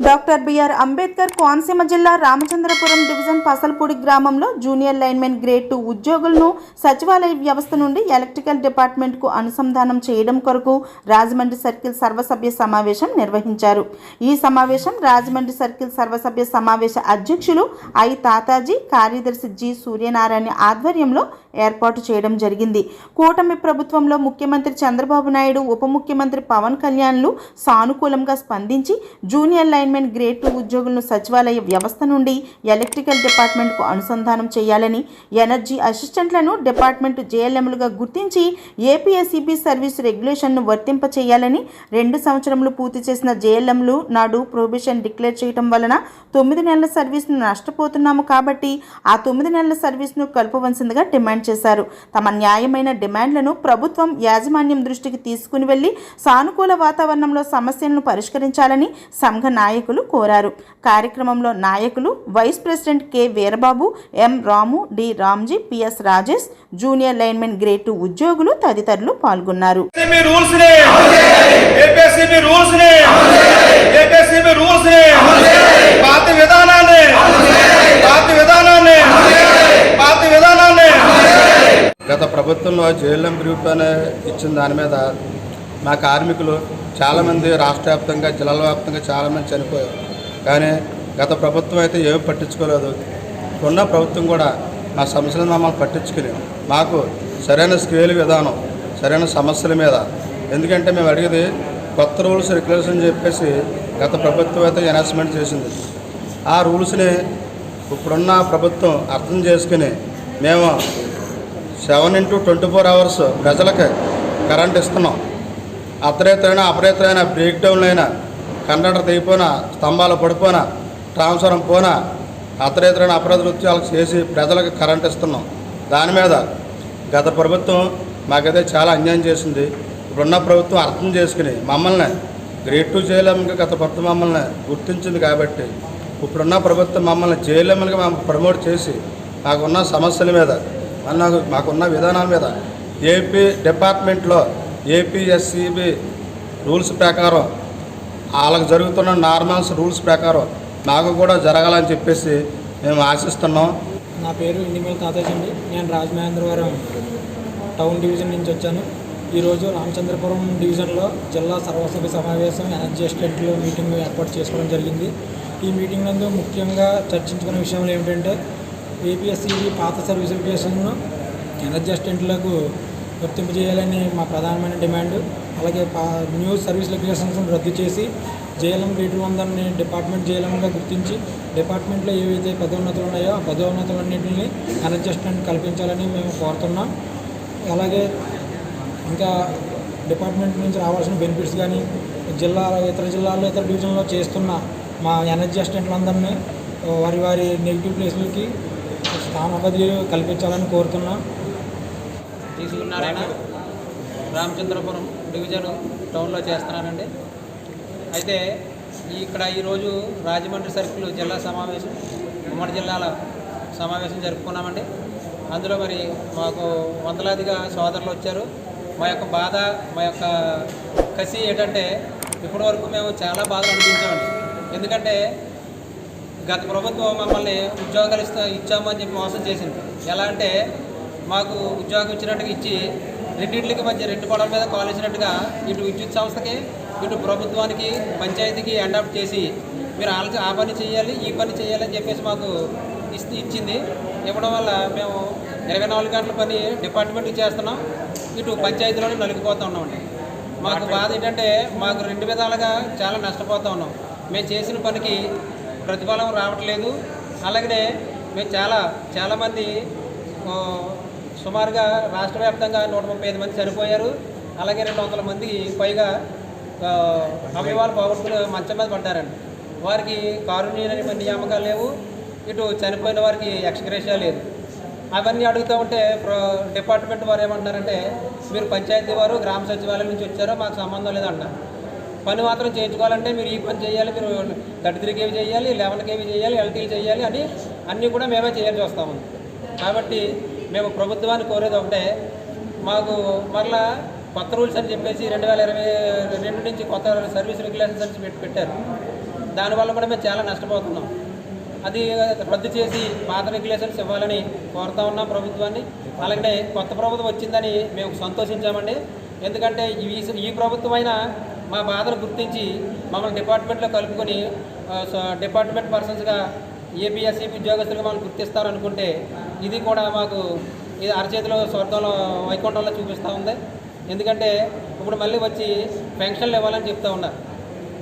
Doctor BR Ambedkar Konaseema జిల్లా Ramachandrapuram division Pasalapudi గ్రామంలో junior linemen grade two ఉద్యోగులను సచివాలయ వ్యవస్థ నుండి ఎలక్ట్రికల్ డిపార్ట్మెంట్కు అనుసంధానం చేయడం కొరకు రాజమండ్రి సర్కిల్ సర్వసభ్య సమావేశం నిర్వహించారు. ఈ సమావేశం రాజమండ్రి సర్కిల్ సర్వసభ్య సమావేశ అధ్యక్షులు ఐ తాతాజీ కార్యదర్శి జి సూర్యనారాయణ ఆధ్వర్యంలో ఏర్పాటు చేయడం జరిగింది. కూటమి ప్రభుత్వంలో ముఖ్యమంత్రి చంద్రబాబు నాయుడు ఉప ముఖ్యమంత్రి పవన్ కళ్యాణ్లు సానుకూలంగా స్పందించి junior line linemen grade two ఉద్యోగులను సచివాలయ వ్యవస్థ నుండి ఎలక్ట్రికల్ డిపార్ట్మెంట్కు అనుసంధానం చేయాలని ఎనర్జీ అసిస్టెంట్లను డిపార్ట్మెంట్ జేఎల్ఎంలుగా గుర్తించి ఏపీఎస్ఈబీ సర్వీస్ రెగ్యులేషన్ను వర్తింప చేయాలని రెండు సంవత్సరములు పూర్తి చేసిన జేఎల్ఎంలు నాడు ప్రొబిషన్ డిక్లేర్ చేయడం వలన తొమ్మిది నెలల సర్వీస్ను నష్టపోతున్నాము కాబట్టి ఆ తొమ్మిది నెలల సర్వీస్ను కలుపవలసిందిగా డిమాండ్ చేశారు. తమ న్యాయమైన డిమాండ్లను ప్రభుత్వం యాజమాన్యం దృష్టికి తీసుకుని వెళ్ళి సానుకూల వాతావరణంలో సమస్యలను పరిష్కరించాలని సంఘ నాయకులు కోరారు. కార్యక్రమంలో నాయకులు vice president K Veerababu M Ramu D Ramji PS Rajesh junior linemen grade two ఉద్యోగులు తదితరులు పాల్గొన్నారు. గత ప్రభుత్వంలో జేఎల్ఎం గ్రూప్ అనే ఇచ్చిన దాని మీద మా కార్మికులు చాలామంది రాష్ట్ర వ్యాప్తంగా జిల్లాల వ్యాప్తంగా చాలామంది చనిపోయారు. కానీ గత ప్రభుత్వం అయితే ఏమి పట్టించుకోలేదు. ఉన్న ప్రభుత్వం కూడా మా సమస్యలను మమ్మల్ని పట్టించుకుని మాకు సరైన స్కేల్ విధానం సరైన సమస్యల మీద. ఎందుకంటే మేము అడిగేది కొత్త రూల్స్ రెగ్యులేషన్ చెప్పేసి గత ప్రభుత్వం అయితే అనౌన్స్మెంట్ చేసింది. ఆ రూల్స్ని ఇప్పుడున్న ప్రభుత్వం అర్థం చేసుకుని మేము seven into twenty four hours ప్రజలకు కరెంట్ ఇస్తున్నాం. అర్ధరేతరైనా అపరేతరైనా బ్రేక్ డౌన్లు అయినా కండక్టర్ తెగిపోయినా స్తంభాలు పడిపోయినా ట్రాన్స్ఫారం పోనా అర్ధరేతరైన అపరాధ నృత్యాలు చేసి ప్రజలకు కరెంట్ ఇస్తున్నాం. దాని మీద గత ప్రభుత్వం మాకైతే చాలా అన్యాయం చేసింది. ఇప్పుడున్న ప్రభుత్వం అర్థం చేసుకుని మమ్మల్ని గ్రేడ్ టూ చేయలేముగా గత ప్రభుత్వం మమ్మల్ని గుర్తించింది కాబట్టి ఇప్పుడున్న ప్రభుత్వం మమ్మల్ని జైలమ్మలకి మేము ప్రమోట్ చేసి మాకున్న సమస్యల మీద మాకున్న విధానాల మీద ఏపీ డిపార్ట్మెంట్లో ఏపీఎస్సిబి రూల్స్ ప్రకారం వాళ్ళకి జరుగుతున్న నార్మల్స్ రూల్స్ ప్రకారం నాకు కూడా జరగాలని చెప్పేసి మేము ఆశిస్తున్నాం. నా పేరు ఇండిమల్ తాతయ్య అండి నేను రాజమహేంద్రవరం టౌన్ డివిజన్ నుంచి వచ్చాను. ఈరోజు రామచంద్రపురం డివిజన్లో జిల్లా సర్వసభ్య సమావేశం ఎనర్జీ మీటింగ్ ఏర్పాటు చేసుకోవడం జరిగింది. ఈ మీటింగ్ నందు ముఖ్యంగా చర్చించుకున్న విషయంలో ఏమిటంటే ఏపీఎస్సీ పాత సర్వీస్ రెగ్యులేషన్ను ఎనర్జీ గుర్తింపు చేయాలని మా ప్రధానమైన డిమాండ్. అలాగే న్యూ సర్వీస్ రెగ్యులేషన్స్ రద్దు చేసి జేఎల్ఎం గ్రేడ్ వందని డిపార్ట్మెంట్ జేఎల్ఎంగా గుర్తించి డిపార్ట్మెంట్లో ఏవైతే పదోన్నతులు ఉన్నాయో ఆ పదోన్నతులన్నింటినీ ఎనర్జీ కల్పించాలని మేము కోరుతున్నాం. అలాగే ఇంకా డిపార్ట్మెంట్ నుంచి రావాల్సిన బెనిఫిట్స్ కానీ జిల్లా ఇతర జిల్లాల్లో ఇతర డివిజన్లో చేస్తున్న మా ఎనర్జీ అసిస్టెంట్లందరినీ వారి వారి నెగిటివ్ ప్లేస్లకి స్థాన బదిలీలు కల్పించాలని కోరుతున్నాం. టి రామచంద్రపురం డివిజన్ టౌన్లో చేస్తున్నానండి అయితే ఇక్కడ ఈరోజు రాజమండ్రి సర్కిల్ జిల్లా సమావేశం ఉమ్మడి జిల్లాల సమావేశం జరుపుకున్నామండి. అందులో మరి మాకు వందలాదిగా సోదరులు వచ్చారు. మా యొక్క బాధ మా యొక్క కసి ఏంటంటే ఇప్పటివరకు మేము చాలా బాధలు అనిపించామండి ఎందుకంటే గత ప్రభుత్వం మమ్మల్ని ఉద్యోగాలు ఇస్తా ఇచ్చామని చెప్పి మోసం చేసింది. ఎలా అంటే మాకు ఉద్యోగం ఇచ్చినట్టుగా ఇచ్చి రెండింటికి మధ్య రెండు పడవ మీద కాలేసినట్టుగా ఇటు విద్యుత్ సంస్థకి ఇటు ప్రభుత్వానికి పంచాయతీకి అడాప్ట్ చేసి మీరు ఆలోచన ఆ పని చేయాలి ఈ పని చేయాలి అని చెప్పేసి మాకు ఇస్తే ఇచ్చింది. ఇవ్వడం వల్ల మేము ఇరవై నాలుగు గంటల పని డిపార్ట్మెంట్కి చేస్తున్నాం. ఇటు పంచాయతీలోనే నలిగిపోతూ ఉన్నామండి మాకు బాధ ఏంటంటే మాకు రెండు విధాలుగా చాలా నష్టపోతూ ఉన్నాం. మేము చేసిన పనికి ప్రతిఫలం రావట్లేదు. అలాగనే మేము చాలా చాలామంది సుమారుగా రాష్ట్ర వ్యాప్తంగా నూట ముప్పై ఐదు మంది చనిపోయారు అలాగే రెండు వందల మంది పైగా ఆ, అవయవాలు పోగొట్టుకుని మంచం మీద పడ్డారండి. వారికి కారుణ్య నియామకాలు లేవు. ఇటు చనిపోయిన వారికి ఎక్స్గ్రేషియా లేదు. అవన్నీ అడుగుతూ ఉంటే డిపార్ట్మెంట్ వారు ఏమంటున్నారంటే మీరు పంచాయతీ వారు గ్రామ సచివాలయం నుంచి వచ్చారో మాకు సంబంధం లేదంటున్నారు పని మాత్రం చేయించుకోవాలంటే మీరు ఈ పని చేయాలి మీరు థర్టీ త్రీ కేవీ చేయాలి లెవెన్ కేవీ చేయాలి ఎల్టీలు చేయాలి అని అన్నీ కూడా మేమే చేయాల్సి వస్తాము కాబట్టి మేము ప్రభుత్వాన్ని కోరేది ఒకటే. మాకు మరలా కొత్త రూల్స్ అని చెప్పేసి రెండు వేల ఇరవై రెండు నుంచి కొత్త సర్వీస్ రెగ్యులేషన్స్ అని పెట్టి పెట్టారు. దానివల్ల కూడా మేము చాలా నష్టపోతున్నాం. అది రద్దు చేసి పాత రెగ్యులేషన్స్ ఇవ్వాలని కోరుతా ఉన్నాం ప్రభుత్వాన్ని. అలాగే కొత్త ప్రభుత్వం వచ్చిందని మేము సంతోషించామండి. ఎందుకంటే ఈ ఈ ప్రభుత్వమైనా మా బాధను గుర్తించి మమ్మల్ని డిపార్ట్మెంట్లో కలుపుకొని డిపార్ట్మెంట్ పర్సన్స్గా ఏపీఎస్సీపీ ఉద్యోగస్తులుగా మమ్మల్ని గుర్తిస్తారనుకుంటే ఇది కూడా మాకు ఇది అరచేతిలో స్వర్గంలో వైకుంఠంలో చూపిస్తూ ఉంది. ఎందుకంటే ఇప్పుడు మళ్ళీ వచ్చి పెన్షన్లు ఇవ్వాలని చెప్తూ ఉన్నారు.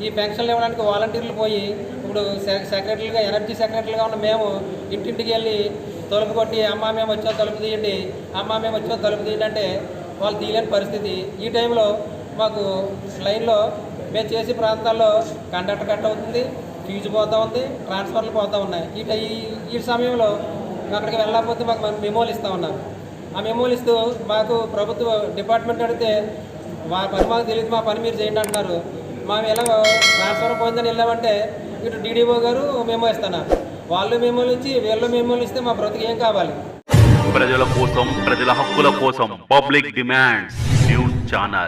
ఈ పెన్షన్లు ఇవ్వడానికి వాలంటీర్లు పోయి ఇప్పుడు సె- ఎనర్జీ సెక్రటరీగా ఉన్న మేము ఇంటింటికి వెళ్ళి తలుపు కొట్టి అమ్మ మేము వచ్చాం తలుపు తీయండి. అమ్మా మేము వచ్చాం తలుపు తీయండి అంటే వాళ్ళు తీయలేని పరిస్థితి. ఈ టైంలో మాకు లైన్లో మేము చేసే ప్రాంతాల్లో కండక్టర్ కట్ అవుతుంది ఫ్యూజ్ పోతూ ఉంది ట్రాన్స్ఫర్లు పోతూ ఉన్నాయి. ఈ ఈ- సమయంలో సమయంలో అక్కడికి వెళ్ళకపోతే మాకు మెమోలు ఇస్తూ ఉన్నారు ఆ మెమోలు ఇస్తూ మాకు ప్రభుత్వ డిపార్ట్మెంట్ అడిగితే మా పని మాకు తెలియదు మా పని మీరు చేయండి అంటున్నారు. మేము ఎలా ట్రాన్స్ఫర్ పోయిందని వెళ్ళామంటే ఇటు డీడీఓ గారు మెమో ఇస్తున్నారు వాళ్ళు మెమోలు ఇచ్చి వీళ్ళు మెమోలు ఇస్తే మా బ్రతుకు ఏం కావాలి? ప్రజల కోసం ప్రజల హక్కుల కోసం పబ్లిక్ డిమాండ్స్ న్యూస్ ఛానల్.